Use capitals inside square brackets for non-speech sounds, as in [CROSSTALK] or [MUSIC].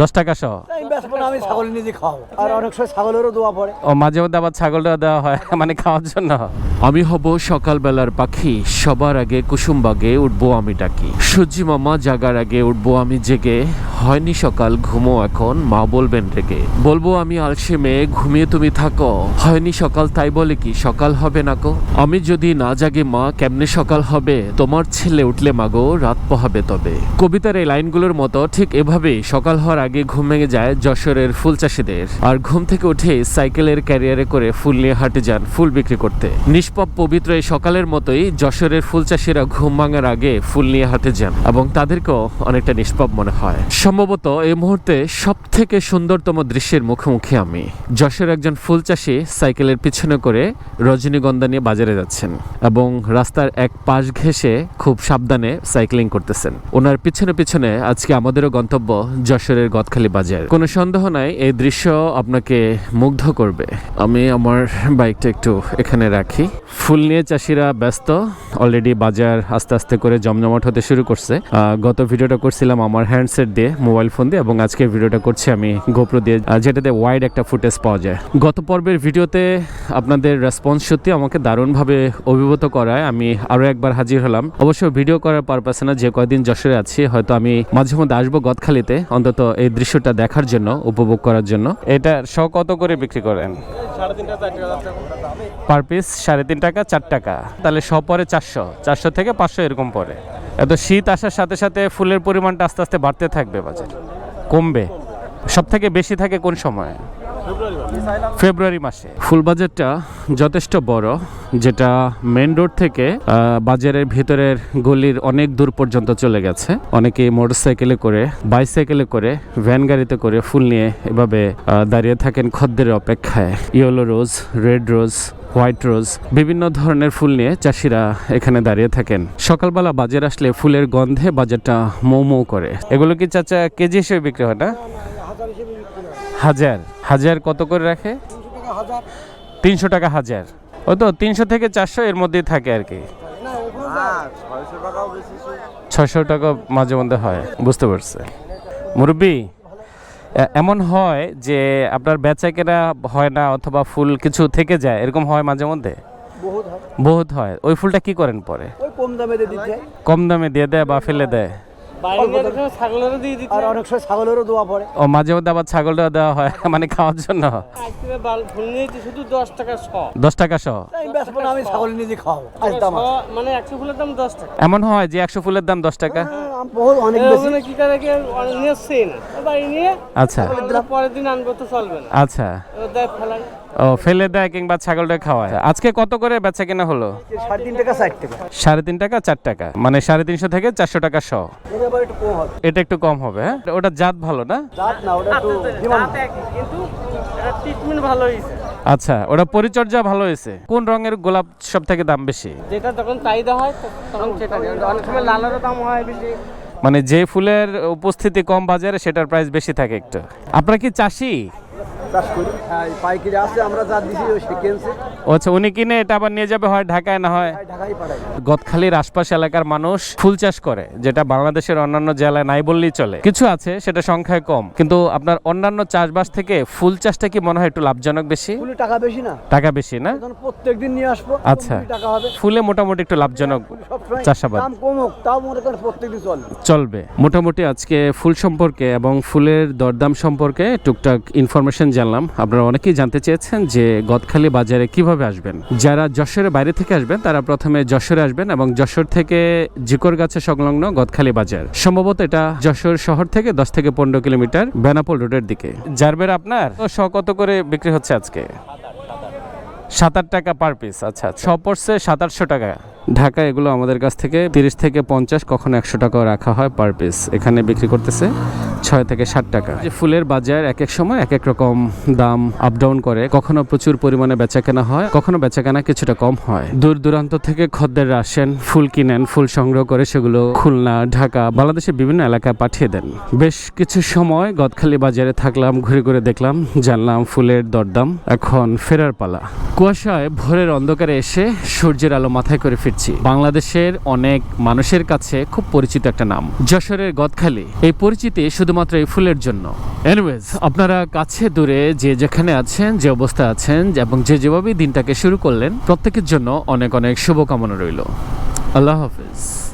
দশ টাকা শ। আমি হব সকাল আমি ছাগল নিজে খাওয়াবো। আর অনেক সময় ছাগলেরও দোয়া পড়ে। ও মাঝে মধ্যে আবার ছাগলটা দেওয়া হয় মানে খাওয়ার জন্য। আমি হব সকালবেলার পাখি সবার আগে কুসুমবাগে উঠবো আমি ডাকি। সূর্যি মামা জাগার আগে উঠবো আমি জেগে হয়নি সকাল, ঘুমো এখন, মা বলবেন রেগে। বলব আমি আলসে মেয়ে ঘুমিয়ে তুমি থাকো। হয়নি সকাল, তাই বলে কি সকাল হবে না কো আমি যদি না জাগে, মা, কেমনে সকাল হবে? তোমার ছেলে উঠলে মাগো রাত পোহাবে তবে। কবিতার এই লাইনগুলোর মতো ঠিক এভাবেই সকাল হওয়ার আগে ঘুম ভেঙে যায় যশোরের ফুল চাষিদের। আর ঘুম থেকে উঠে সাইকেলের ক্যারিয়ারে করে ফুল নিয়ে হাটে যান ফুল বিক্রি করতে। নিষ্পাপ, পবিত্র এই সকালের মতোই যশোরের ফুল চাষিরা ঘুম ভাঙার আগে ফুল নিয়ে হাঁটে যান এবং তাদেরকেও অনেকটা নিষ্পাপ মনে হয়। সম্ভবত এই মুহূর্তে সব থেকে সুন্দরতম দৃশ্যের মুখোমুখি আমি। যশোর একজন ফুল চাষি সাইকেলের পিছনে করে রজনীগন্ধা নিয়ে বাজারে যাচ্ছেন এবং রাস্তার এক পাশ ঘেঁষে খুব সাবধানে সাইক্লিং করতেছেন। ওনার পিছনে পিছনে আজকে আমাদেরও গন্তব্য যশোরের গদখালি বাজার। কোনো সন্দেহ নাই, এই দৃশ্য আপনাকে মুগ্ধ করবে। আমি আমার বাইকটা একটু এখানে রাখি। ফুল নিয়ে চাষিরা ব্যস্ত অলরেডি বাজার আস্তে আস্তে করে জমজমাট হতে শুরু করছে। গত ভিডিওটা করছিলাম আমার হ্যান্ডসেট দিয়ে মোবাইল ফোন দিয়ে এবং আজকে ভিডিওটা করছি আমি গোপ্রো দিয়ে যেটাতে ওয়াইড একটা ফুটেজ পাওয়া যায়। গত পর্বের ভিডিওতে আপনাদের রেসপন্স সত্যি আমাকে দারুণভাবে অভিভূত করায়। আমি আরও একবার হাজির হলাম। অবশ্য ভিডিও করার পারপাসে না যে কয়দিন যশোরে আছি হয়তো আমি মাঝে মধ্যে আসব গদখালিতে অন্তত এই দৃশ্যটা দেখার জন্য উপভোগ করার জন্য। এটা শ কত করে বিক্রি করেন? পার পিস সাড়ে তিন টাকা চার টাকা। তাহলে সব পরে চারশো। চারশো থেকে পাঁচশো এরকম পরে এত শীত আসার সাথে সাথে ফুলের পরিমাণটা আস্তে আস্তে বাড়তে থাকবে বাজার। কমবে। সব থেকে বেশি থাকে কোন সময়? ফেব্রুয়ারি মাসে। ফুল বাজারটা যথেষ্ট বড়, যেটা মেন রোড থেকে বাজারের ভিতরের গলির অনেক দূর পর্যন্ত চলে গেছে। অনেকে মোটরসাইকেলে করে, বাইসাইকেলে করে, ভ্যান গাড়িতে করে ফুল নিয়ে এভাবে দাঁড়িয়ে থাকেন খদ্দের অপেক্ষায়। Yellow rose, red rose, white rose, বিভিন্ন ধরনের ফুল নিয়ে চাষিরা এখানে দাঁড়িয়ে থাকেন। সকালবেলা বাজার আসলে ফুলের গন্ধে বাজারটা মৌ মৌ করে। এগুলো কি চাচা কেজি হিসেবে বিক্রি হয় না? হাজার। হাজার কত করে রাখে? তিনশো টাকা হাজার। ও তো তিনশো থেকে চারশো এর মধ্যেই থাকে আর কি। ছয়শো টাকা মাঝে মধ্যে হয় বুঝতে পারছে। মুরব্বী এমন হয় যে আপনার বেচা কেনা হয় না অথবা ফুল কিছু থেকে যায় এরকম হয় মাঝে মধ্যে? বহুত হয়। ওই ফুলটা কি করেন পরে? কম দামে দিয়ে দিতে। কম দামে দিয়ে দেয় বা ফেলে দেয়? আর অনেক সময় ছাগলেরও দোয়া পড়ে। ও মাঝে মধ্যে আবার ছাগলটা দেওয়া হয় [LAUGHS] মানে খাওয়ার জন্য। শুধু দশ টাকা শ। দশ টাকা সহ আমি ছাগল নিজে খাওয়াবো। আজ দাম আছে। শ মানে একশো ফুলের দাম দশ টাকা। এমন হয় যে একশো ফুলের দাম দশ টাকা? হ্যাঁ, বহুত অনেক বেশি। ওখানে কি করে কি নিয়েছেই না। বাড়ি নিয়ে আচ্ছা। পরের দিন আনব তো চলবে না। আচ্ছা। ও দেয় ফেলাই। ও ফেলে দেয় কিংবা ছাগলটা খাওয়ায়। আজকে কত করে বেচা কেনা হলো? সাড়ে তিন টাকা ষাট টাকা। সাড়ে তিন টাকা চার টাকা? মানে সাড়ে তিনশো থেকে চারশো টাকা শ। এটা একটু কম হবে। এটা একটু কম হবে হ্যাঁ? ওটা জাত ভালো না? জাত না ওটা একটু কিন্তু ট্রিটমেন্ট ভালো হয়েছে আচ্ছা ওটা পরিচর্যা ভালো হয়েছে। কোন রঙের গোলাপ সব থেকে দাম বেশি? যেটা যখন চাহিদা হয় তখন সেটা অনেক সময় লালেরও দাম হয় বেশি। মানে যে ফুলের উপস্থিতি কম বাজারে সেটার প্রাইস বেশি থাকে একটু। আপনারা কি চাষি? চাষ করি। হ্যাঁ পাইকারি আছে আমরা যা দিছি সে কিনছে। আচ্ছা উনি কিনে এটা আবার নিয়ে যাবে হয় ঢাকায় না হয়? ঢাকাই গদখালির আশপাশ এলাকার মানুষ ফুল চাষ করে যেটা বাংলাদেশের অন্যান্য জেলায় নাই বললেই চলে। কিছু আছে সেটা সংখ্যায় কম কিন্তু আপনার অন্যান্য চাষবাস থেকে ফুল চাষটা কি মনে হয় একটু লাভজনক বেশি? ফুলে টাকা বেশি না। টাকা বেশি না? তখন প্রত্যেক দিন নিয়ে আসব আচ্ছা। টাকা হবে। ফুলে মোটামুটি একটু লাভজনক চাষাবাদ। দাম কম হোক তাও মনে করেন প্রত্যেক চলবে চলবে। মোটামুটি আজকে ফুল সম্পর্কে এবং ফুলের দরদাম সম্পর্কে টুকটাক ইনফরমেশন জানলাম, আপনারা অনেকেই জানতে চেয়েছেন যে গদখালি বাজারে কীভাবে আসবেন। যারা যশোরের বাইরে থেকে আসবেন, তারা প্রথমে যশোরে আসবেন এবং যশোর থেকে জিকর গাছে সংলগ্ন গদখালি বাজার। সম্ভবত এটা যশোর শহর থেকে দশ থেকে পনেরো কিলোমিটার বেনাপোল রোডের দিকে। জারবের আপনার? শ কত করে বিক্রি হচ্ছে আজকে? সাত আট টাকা পার পিস আচ্ছা সব পড়ছে সাত আটশো টাকা। ঢাকা এগুলো আমাদের কাছ থেকে তিরিশ থেকে পঞ্চাশ, কখনো একশো টাকাও রাখা হয় পার পিস এখানে বিক্রি করতেছে ছয় থেকে ষাট টাকা। যে ফুলের বাজার এক এক সময় এক এক রকম দাম আপ ডাউন করে, কখনো প্রচুর পরিমাণে বেচা কেনা হয়, কখনো বেচা কেনা কিছুটা কম হয়। দূর দূরান্ত থেকে খদ্দেররা আসেন, ফুল কিনেন, ফুল সংগ্রহ করে সেগুলো খুলনা, ঢাকা, বাংলাদেশের বিভিন্ন এলাকায় পাঠিয়ে দেন। বেশ কিছু সময় গদখালি বাজারে থাকলাম, ঘুরে ঘুরে দেখলাম, জানলাম ফুলের দরদাম, এখন ফেরার পালা। কুয়াশায় ভোরের অন্ধকারে এসে সূর্যের আলো মাথায় করে ফিরছি। বাংলাদেশের অনেক মানুষের কাছে খুব পরিচিত একটা নাম, যশোরের গদখালি। এই পরিচিতি শুধুমাত্র এই ফুলের জন্য। এনিওয়েজ আপনারা কাছে দূরে যে যেখানে আছেন, যে অবস্থায় আছেন, এবং যে যেভাবেই দিনটাকে শুরু করলেন, প্রত্যেকের জন্য অনেক অনেক শুভকামনা রইল। আল্লাহ হাফিজ।